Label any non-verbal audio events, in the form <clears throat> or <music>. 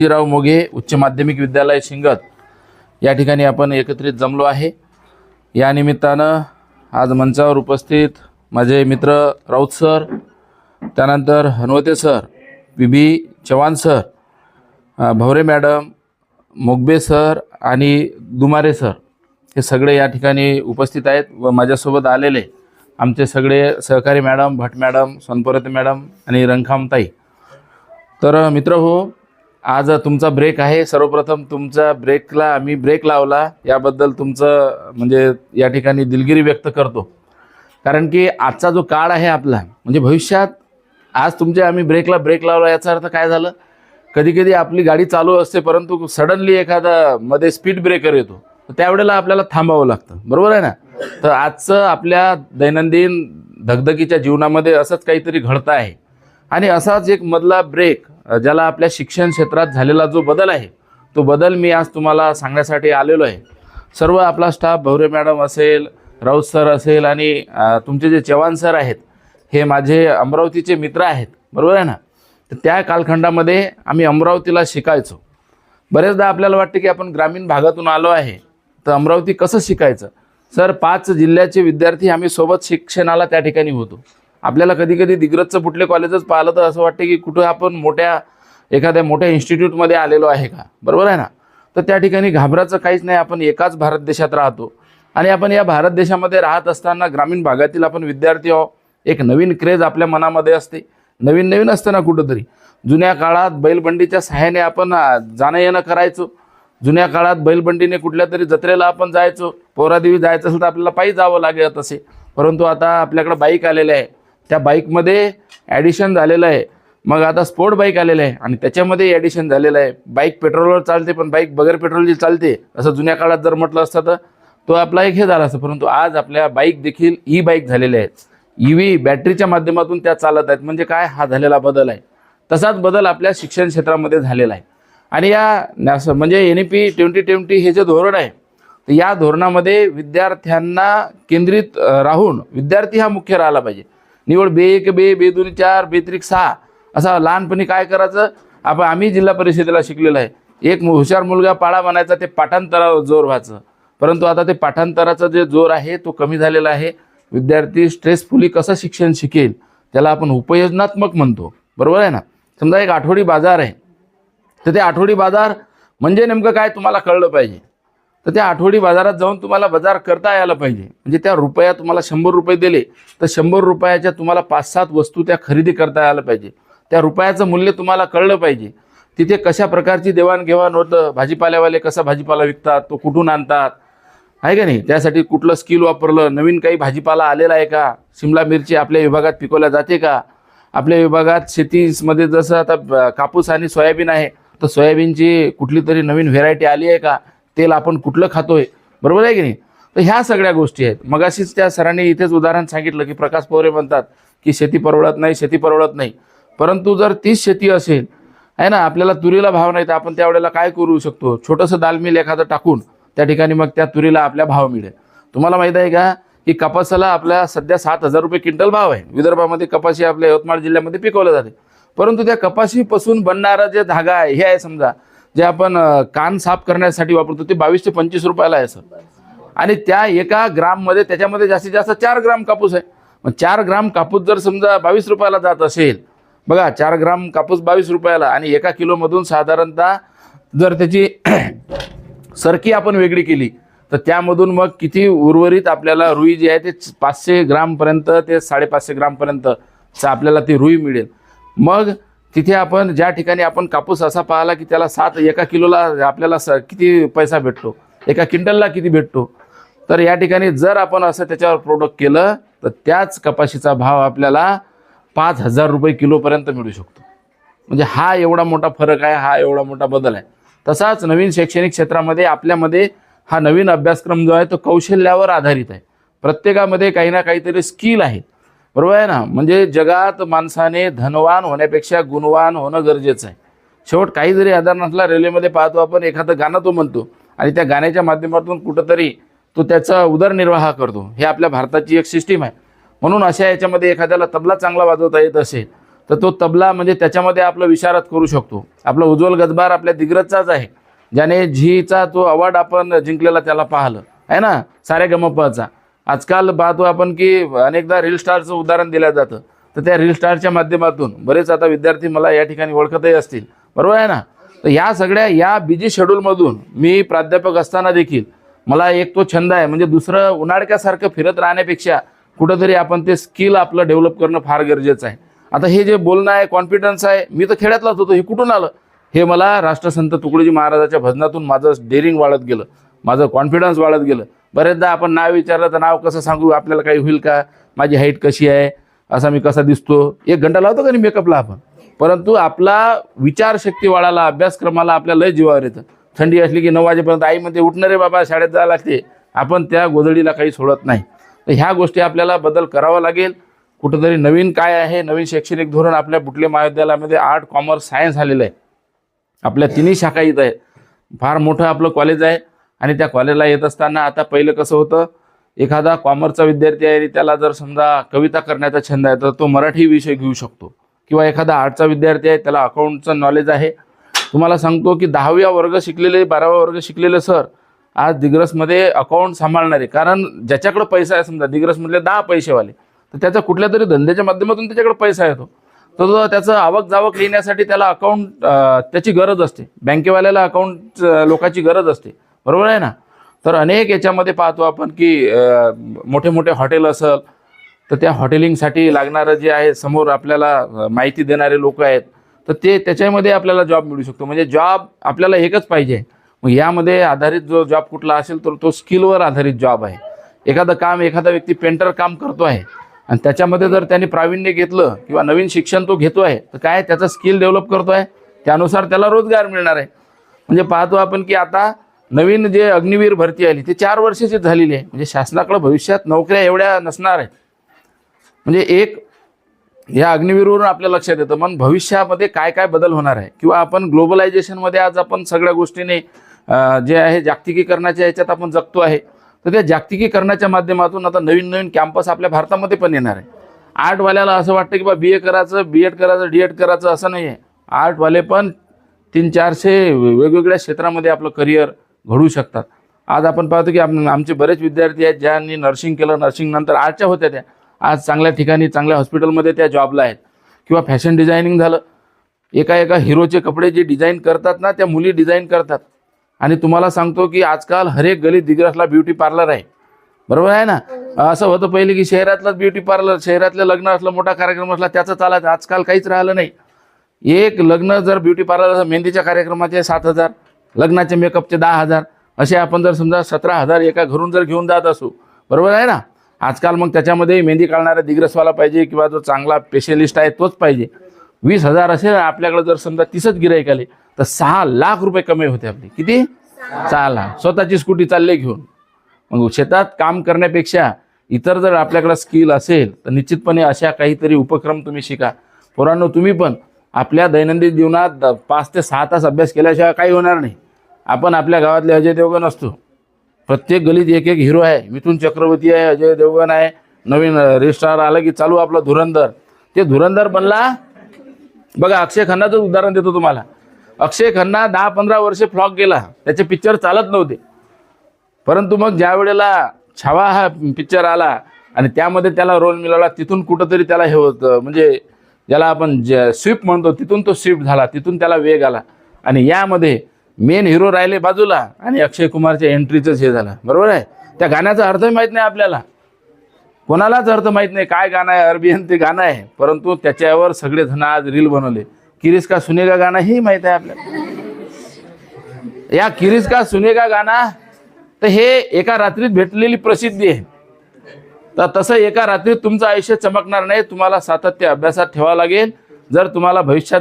राव मोघे उच्च माध्यमिक विद्यालय शिंगत या ठिकाणी आपण एकत्रित जमलो आहे. या निमित्तानं आज मंचावर उपस्थित माझे मित्र राऊत सर त्यानंतर Hanwate sir B B Chavan sir Bhavare madam Mogbe sir आणि दुमारे सर हे सगळे या ठिकाणी उपस्थित आहेत व माझ्यासोबत आलेले आमचे सगळे सहकारी madam Bhat madam Sonparte madam आणि रंगखामताई तर मित्र हो आज तुमचा ब्रेक आहे. सर्वप्रथम तुमच्या ब्रेकला आम्ही ब्रेक लावला. याबद्दल तुमचं म्हणजे या ठिकाणी दिलगिरी व्यक्त करतो. कारण की आजचा जो काळ आहे आपला म्हणजे भविष्यात आज तुमच्या आम्ही ब्रेकला ब्रेक लावला याचा अर्थ काय झालं? कधी कधी आपली गाडी चालू असते परंतु सडनली एखादा मध्ये स्पीड ब्रेकर येतो. तर त्यावेळेला आपल्याला थांबावं लागतं. बरोबर आहे ना? तर आजचं आपल्या दैनंदिन धगधगीच्या जीवनामध्ये असंच काहीतरी घडतं आहे. आणि असाच एक मधला ब्रेक ज्याला आपल्या शिक्षण क्षेत्रात झालेला जो बदल आहे तो बदल मी आज तुम्हाला सांगण्यासाठी आलेलो आहे. सर्व आपला स्टाफ भवरे मॅडम असेल राऊत सर असेल आणि तुमचे जे चव्हाण सर आहेत हे माझे अमरावतीचे मित्र आहेत बरोबर आहे ना? तर त्या कालखंडामध्ये आम्ही अमरावतीला शिकायचो. बरेचदा आपल्याला वाटते की आपण ग्रामीण भागातून आलो आहे तर अमरावती कसं शिकायचं? सर पाच जिल्ह्याचे विद्यार्थी आम्ही सोबत शिक्षणाला त्या ठिकाणी होतो. आपल्याला कधी कधी दिग्रजचं कुठले कॉलेजच पाहिलं तर असं वाटतं की कुठं आपण मोठ्या एखाद्या मोठ्या इन्स्टिट्यूटमध्ये आलेलो आहे का? बरोबर आहे ना? तर त्या ठिकाणी घाबराचं काहीच नाही. आपण एकाच भारत देशात राहतो. आणि आपण या भारत देशामध्ये राहत असताना ग्रामीण भागातील आपण विद्यार्थी आहो एक नवीन क्रेज आपल्या मनामध्ये असते. नवीन नवीन असतं ना कुठंतरी. जुन्या काळात बैलबंडीच्या सहाय्याने आपण जाणं येणं करायचो. जुन्या काळात बैलबंडीने कुठल्या तरी जत्रेला आपण जायचो. पोरादेवी जायचं असेल तर आपल्याला पायी जावं लागत असे परंतु आता आपल्याकडं बाईक आलेले आहे. त्या बाईकमध्ये ॲडिशन झालेलं आहे. मग आता स्पोर्ट बाईक आलेलं आहे आणि त्याच्यामध्ये ॲडिशन झालेलं आहे. बाईक पेट्रोलवर चालते पण बाईक बगैर पेट्रोलची चालते. असं जुन्या काळात जर म्हटलं असतं तर तो आपला एक हे झाला असतं. परंतु आज आपल्या बाईक देखील ई बाईक झालेल्या आहेत. ई व्ही बॅटरीच्या माध्यमातून त्या चालत आहेत. म्हणजे काय? हा झालेला बदल आहे. तसाच बदल आपल्या शिक्षण क्षेत्रामध्ये झालेला आहे. आणि या म्हणजे N E P twenty twenty हे जे धोरण आहे तर या धोरणामध्ये विद्यार्थ्यांना केंद्रित राहून विद्यार्थी हा मुख्य राहिला पाहिजे. निवड बे एक बे बे दोन चार बे त्रिक सहा. असा लहानपणी काय करायचं? आपण आम्ही जिल्हा परिषदेला शिकलेलो आहे. एक हुशार मुलगा पाळा म्हणायचा ते पाठांतरावर जोर व्हायचं. परंतु आता ते पाठांतराचा जे जोर आहे तो कमी झालेला आहे. विद्यार्थी स्ट्रेसफुली कसं शिक्षण शिकेल त्याला आपण उपयोजनात्मक म्हणतो. बरोबर आहे ना? समजा एक आठवडी बाजार आहे. तर ते आठवडी बाजार म्हणजे नेमकं काय? तुम्हाला कळलं पाहिजे. तर त्या आठवडी बाजारात जाऊन तुम्हाला बाजार करता यायला पाहिजे. म्हणजे त्या रुपया तुम्हाला शंभर रुपये दिले तर शंभर रुपयाच्या तुम्हाला पाच सात वस्तू त्या खरेदी करता यायला पाहिजे. त्या रुपयाचं मूल्य तुम्हाला कळलं पाहिजे. तिथे कशा प्रकारची देवाणघेवाण होतं भाजीपाल्यावाले कसा भाजीपाला विकतात तो कुठून आणतात? आहे का नाही? त्यासाठी कुठलं स्किल वापरलं? नवीन काही भाजीपाला आलेला आहे का? शिमला मिरची आपल्या विभागात पिकवल्या जाते का? आपल्या विभागात शेतीमध्ये जसं आता कापूस आणि सोयाबीन आहे तर सोयाबीनची कुठली तरी नवीन व्हेरायटी आली आहे का? तेल आपण कुठलं खातोय बरोबर आहे की नाही? तर ह्या सगळ्या गोष्टी आहेत. मगाशीच त्या सरांनी इथेच उदाहरण सांगितलं की प्रकाश पोरे म्हणतात की शेती परवडत नाही शेती परवडत नाही. परंतु जर तीच शेती असेल आहे ना आपल्याला तुरीला भाव नाही तर आपण त्यावेळेला काय करू शकतो? छोटंसं दालमिल एखादं टाकून त्या ठिकाणी मग त्या तुरीला आपल्या भाव मिळेल. तुम्हाला माहीत आहे का की कपासाला आपल्या सध्या सात हजार रुपये क्विंटल भाव आहे. विदर्भामध्ये कपाशी आपल्या यवतमाळ जिल्ह्यामध्ये पिकवलं जाते. परंतु त्या कपाशीपासून बनणारा जे धागा आहे हे आहे समजा जे आपण कान साफ करण्यासाठी वापरतो ते बावीस ते पंचवीस रुपयाला आहे सर. आणि त्या एका ग्राममध्ये त्याच्यामध्ये जास्तीत जास्त चार ग्राम कापूस आहे. मग चार ग्राम कापूस जर समजा बावीस रुपयाला जात असेल बघा चार ग्राम कापूस बावीस रुपयाला आणि एका किलोमधून साधारणतः जर त्याची <clears throat> सरकी आपण वेगळी केली तर त्यामधून मग किती उर्वरित आपल्याला रुई जी आहे ते पाचशे ग्रामपर्यंत ते साडेपाचशे ग्रामपर्यंत आपल्याला ती रुई मिळेल. मग तिथे आपण ज्या ठिकाणी आपण कापूस असा पाहिला की त्याला सात एका किलोला आपल्याला स किती पैसा भेटतो? एका क्विंटलला किती भेटतो? तर या ठिकाणी जर आपण असं त्याच्यावर प्रोडक्ट केलं तर त्याच कपाशीचा भाव आपल्याला पाच हजार रुपये किलोपर्यंत मिळू शकतो. म्हणजे हा एवढा मोठा फरक आहे हा एवढा मोठा बदल आहे. तसाच नवीन शैक्षणिक क्षेत्रामध्ये आपल्यामध्ये हा नवीन अभ्यासक्रम जो आहे तो कौशल्यावर आधारित आहे. प्रत्येकामध्ये काही ना काहीतरी स्किल आहेत बरोबर आहे ना? म्हणजे जगात माणसाने धनवान होण्यापेक्षा गुणवान होणं गरजेचं आहे. शेवट काही जरी आधार नसला रेल्वेमध्ये पाहतो आपण एखादं गाणं तो म्हणतो आणि त्या गाण्याच्या माध्यमातून कुठंतरी तो त्याचा उदरनिर्वाह करतो. हे आपल्या भारताची एक सिस्टीम आहे. म्हणून अशा याच्यामध्ये एखाद्याला तबला चांगला वाजवता येत असेल तर तो तबला म्हणजे त्याच्यामध्ये आपलं विशारत करू शकतो. आपला उज्ज्वल गजबार आपल्या दिग्रजचाच आहे. ज्याने झीचा तो अवॉर्ड आपण जिंकलेला त्याला पाहिलं. आहे ना? सारे गमपचा आजकाल पाहतो आपण की अनेकदा रील स्टारचं उदाहरण दिलं जातं. तर त्या रील स्टारच्या माध्यमातून बरेच आता विद्यार्थी मला या ठिकाणी ओळखतही असतील. बरोबर आहे ना? तर या सगळ्या या बिजी शेड्यूलमधून मी प्राध्यापक असताना देखील मला एक तो छंद आहे. म्हणजे दुसरं उन्हाळक्यासारखं फिरत राहण्यापेक्षा कुठंतरी आपण ते स्किल आपलं डेव्हलप करणं फार गरजेचं आहे. आता हे जे बोलणं आहे कॉन्फिडन्स आहे मी तर खेड्यातलाच होतो हे कुठून आलं? हे मला राष्ट्रसंत तुकडोजी महाराजाच्या भजनातून माझं डेअरिंग वाढत गेलं. माझं कॉन्फिडन्स वाढत गेलं. बरेचदा आपण नाव विचारलं तर नाव कसं सांगू? आपल्याला काही होईल का? माझी हाईट कशी आहे? असा मी कसा दिसतो? एक घंटा लावतो का नाही मेकअपला आपण? परंतु आपला विचारशक्ती वाढायला अभ्यासक्रमाला आपल्या लय जीवावर येतं. थंडी असली की नऊ वाजेपर्यंत आई म्हणते उठणारे रे बाबा शाळेत जायला लागते. आपण त्या गोधडीला काही सोडत नाही. तर ह्या गोष्टी आपल्याला बदल करावा लागेल. कुठंतरी नवीन काय आहे? नवीन शैक्षणिक धोरण आपल्या बुटले महाविद्यालयामध्ये आर्ट कॉमर्स सायन्स आलेलं आहे. आपल्या तिन्ही शाखा इथं आहेत फार मोठं आपलं कॉलेज आहे. आणि त्या कॉलेजला येत असताना आता पहिलं कसं होतं एखादा कॉमर्सचा विद्यार्थी आहे आणि त्याला जर समजा कविता करण्याचा छंद आहे तर तो मराठी विषय घेऊ शकतो. किंवा एखादा आर्टचा विद्यार्थी आहे त्याला अकाउंटचं नॉलेज आहे. तुम्हाला सांगतो की दहाव्या वर्ग शिकलेले बारावा वर्ग शिकलेले सर आज दिग्रसमध्ये अकाउंट सांभाळणारे. कारण ज्याच्याकडे पैसा आहे समजा दिग्रसमधले दहा पैसेवाले तर त्याचा कुठल्या तरी धंद्याच्या माध्यमातून त्याच्याकडे पैसा येतो. तर त्याचं आवक जावक लिहिण्यासाठी त्याला अकाउंट त्याची गरज असते. बँकेवाल्याला अकाउंट लोकांची गरज असते. बरोबर आहे ना? तर अनेक याच्यामध्ये पाहतो आपण की मोठे मोठे हॉटेल असल तर त्या हॉटेलिंगसाठी लागणारं जे आहे समोर आपल्याला माहिती देणारे लोक आहेत तर ते त्याच्यामध्ये आपल्याला जॉब मिळू शकतो. म्हणजे जॉब आपल्याला एकच पाहिजे. मग यामध्ये आधारित जो जॉब कुठला असेल तर तो स्किलवर आधारित जॉब आहे. एखादं काम एखादा व्यक्ती पेंटर काम करतो आहे आणि त्याच्यामध्ये जर त्याने प्रावीण्य घेतलं किंवा नवीन शिक्षण तो घेतो आहे तर काय त्याचा स्किल डेव्हलप करतो आहे? त्यानुसार त्याला रोजगार मिळणार आहे. म्हणजे पाहतो आपण की आता नवीन जे अग्निवीर भरती आली ती चार वर्षाची झालेली आहे. म्हणजे शासनाकडे भविष्यात नोकऱ्या एवढ्या नसणार आहेत. म्हणजे एक या अग्निवीरवरून आपल्या लक्षात येतं मग भविष्यामध्ये काय काय बदल होणार आहे? किंवा आपण ग्लोबलायझेशनमध्ये आज आपण सगळ्या गोष्टीने जे आहे जागतिकीकरणाच्या याच्यात आपण जगतो आहे. तर त्या जागतिकीकरणाच्या माध्यमातून आता नवीन नवीन कॅम्पस आपल्या भारतामध्ये पण येणार आहे. आर्टवाल्याला असं वाटतं की बा बी ए करायचं बी एड करायचं डी एड करायचं असं नाही आहे आर्टवाले पण तीन चारशे वेगवेगळ्या क्षेत्रामध्ये आपलं करिअर घडू शकतात. आज आपण पाहतो की आम आमचे बरेच विद्यार्थी आहेत ज्यांनी नर्सिंग केलं नर्सिंग नंतर आर्टच्या होत्या त्या. आज चांगल्या ठिकाणी चांगल्या हॉस्पिटलमध्ये त्या जॉबला आहेत. किंवा फॅशन डिझायनिंग झालं. एका एका हिरोचे कपडे जे डिझाईन करतात ना त्या मुली डिझाईन करतात. आणि तुम्हाला सांगतो की आजकाल हरेक गली दिग्रसला ब्युटी पार्लर आहे. बरोबर आहे ना? असं होतं पहिले की शहरातलाच ब्युटी पार्लर शहरातलं लग्न असलं मोठा कार्यक्रम असला त्याचं चालायचं. आजकाल काहीच राहिलं नाही. एक लग्न जर ब्युटी पार्लर असं मेहंदीच्या कार्यक्रमाचे सात हजार लग्नाचे मेकअपचे दहा हजार असे आपण जर समजा सतरा हजार एका घरून जर घेऊन जात असू बरोबर आहे ना? आजकाल मग त्याच्यामध्ये मेहंदी काढणारा दिग्रसवाला पाहिजे किंवा जो चांगला स्पेशलिस्ट आहे तोच पाहिजे. वीस हजार असेल आपल्याकडे जर समजा तीसच गिराईक आले तर सहा लाख रुपये कमी होते आपले. किती? सहा लाख. स्वतःची स्कूटी चालले घेऊन. मग शेतात काम करण्यापेक्षा इतर जर आपल्याकडे स्किल असेल तर निश्चितपणे अशा काहीतरी उपक्रम तुम्ही शिका. पोरांनो तुम्ही पण आपल्या दैनंदिन जीवनात पाच ते सहा तास अभ्यास केल्याशिवाय काही होणार नाही. आपण आपल्या गावातले अजय देवगण असतो. प्रत्येक गलीत एक एक हिरो आहे. मिथून चक्रवर्ती आहे अजय देवगण आहे. नवीन रेस्टार आलं की चालू आपलं धुरंधर. ते धुरंधर बनला. बघा अक्षय खन्नाचं उदाहरण देतो तुम्हाला. अक्षय खन्ना दहा पंधरा वर्षे फ्लॉक गेला. त्याचे पिक्चर चालत नव्हते. परंतु मग ज्या वेळेला छावा हा पिक्चर आला आणि त्यामध्ये त्याला रोल मिळाला तिथून कुठंतरी त्याला हे होतं म्हणजे ज्याला आपण ज स्विफ्ट म्हणतो तिथून तो स्विफ्ट झाला तिथून त्याला वेग आला. आणि यामध्ये मेन हिरो राहिले बाजूला आणि अक्षय कुमारच्या एंट्रीचंच हे झालं. बरोबर आहे? त्या गाण्याचा अर्थही माहीत नाही आपल्याला. कोणालाच अर्थ माहीत नाही काय गाणं आहे अरबियन ते गाणं आहे. परंतु त्याच्यावर सगळे जण आज रील बनवले. किरीस का सुनेगा गाणं हे माहीत आहे आपल्याला. या किरीस का सुनेगा गाणं तर हे एका रात्रीत भेटलेली प्रसिद्धी आहे. तर तसं एका रात्रीत तुमचं आयुष्य चमकणार नाही तुम्हाला सातत्य अभ्यासात ठेवावं लागेल. जर तुम्हाला भविष्यात